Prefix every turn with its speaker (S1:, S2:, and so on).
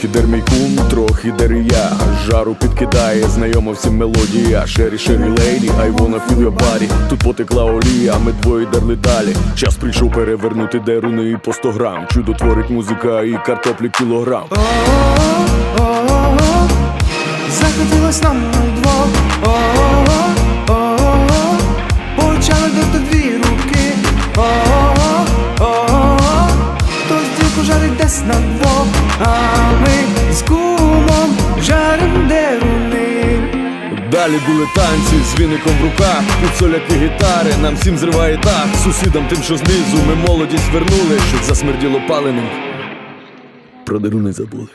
S1: Трохи кум, трохи дерія Жару підкидає, знайома всім мелодія. Шері, шері лейді, I wanna feel your body. Тут потекла олія, ми двоє дерли далі. Час прийшов перевернути деруни і по 100 грам. Чудо творить музика і картоплі кілограм.
S2: Захотілось нам удвох десь на двох А ми з кумом жарим деруни
S1: Далі були танці з віником в руках. Під соляки гітари, нам всім зриває так Сусідам тим, що знизу, ми молодість вернули Щоб засмерділо паленим. Про деруни забули